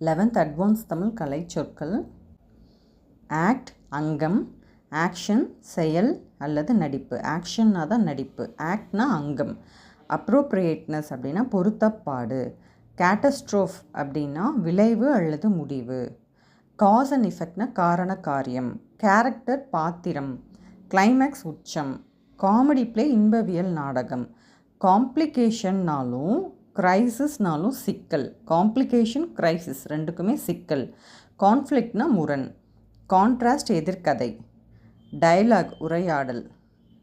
Eleventh advance Tamil கலை சொற்கள். Act அங்கம் action செயல் அல்லது நடிப்பு. ஆக்ஷன்னா தான் நடிப்பு. ஆக்ட்னா அங்கம். அப்ரோப்ரியேட்னஸ் அப்படின்னா பொருத்தப்பாடு. கேட்டஸ்ட்ரோஃப் அப்படின்னா விளைவு அல்லது முடிவு. காஸ் அண்ட் இஃபெக்ட்னா காரண காரியம். கேரக்டர் பாத்திரம். கிளைமேக்ஸ் உச்சம். காமெடி ப்ளே இன்பவியல் நாடகம். காம்ப்ளிகேஷன்னாலும் க்ரைசிஸ்னாலும் சிக்கல். காம்ப்ளிகேஷன் க்ரைசிஸ் ரெண்டுக்குமே சிக்கல். கான்ஃப்ளிக்ட்னா முரண். கான்ட்ராஸ்ட் எதிர்கதை. டயலாக் உரையாடல்.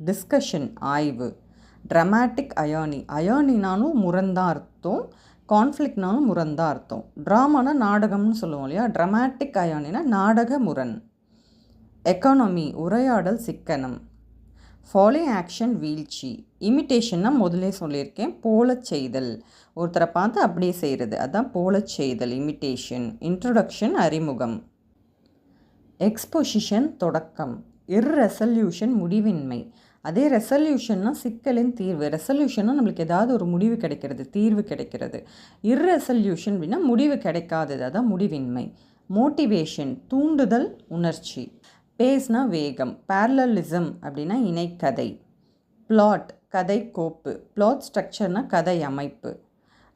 டிஸ்கஷன் ஆய்வு. ட்ரமாட்டிக் அயானி அயானினாலும் முரண்தான் அர்த்தம். கான்ஃப்ளிக்ட்னாலும் முரண்தான் அர்த்தம். ட்ராமானா நாடகம்னு சொல்லுவோம் இல்லையா? ட்ரமாட்டிக் அயானினா நாடக முரண். எக்கானமி உரையாடல் சிக்கனம். ஃபாலோ ஆக்ஷன் வீழ்ச்சி. இமிட்டேஷன்னா முதலே சொல்லியிருக்கேன். போல செய்தல். ஒருத்தரை பார்த்து அப்படியே செய்கிறது. அதான் போலச் செய்தல் இமிட்டேஷன் இன்ட்ரொடக்ஷன் அறிமுகம். எக்ஸ்பொசிஷன் தொடக்கம். இர்ரெசல்யூஷன் முடிவின்மை. அதே ரெசல்யூஷன்னா சிக்கலின் தீர்வு. ரெசல்யூஷன்னா நம்மளுக்கு ஏதாவது ஒரு முடிவு கிடைக்கிறது தீர்வு கிடைக்கிறது. இர்ரெசல்யூஷன் அப்படின்னா முடிவு கிடைக்காதது. அதான் முடிவின்மை. மோட்டிவேஷன் தூண்டுதல் உணர்ச்சி. பேஸ்னா வேகம் பேரலலிசம் அப்படின்னா இணைக்கதை பிளாட் கதை கோப்பு பிளாட் ஸ்ட்ரக்சர்னா கதை அமைப்பு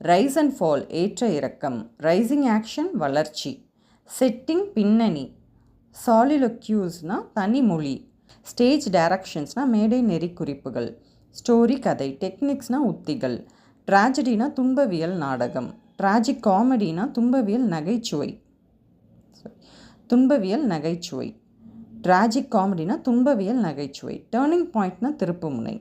ரைஸ் அண்ட் ஃபால் ஏற்ற இறக்கம் ரைசிங் ஆக்ஷன் வளர்ச்சி செட்டிங் பின்னணி சாலிலொக்யூஸ்னால் தனிமொழி ஸ்டேஜ் டைரக்ஷன்ஸ்னால் மேடை நெறி குறிப்புகள் ஸ்டோரி கதை டெக்னிக்ஸ்னால் உத்திகள் ட்ராஜடினா துன்பவியல் நாடகம் ட்ராஜிக் காமெடினா துன்பவியல் நகைச்சுவை துன்பவியல் நகைச்சுவை. ட்ராஜிக் காமெடினா துன்பவியல் நகைச்சுவை. டேர்னிங் பாயிண்ட்னா திருப்புமுனை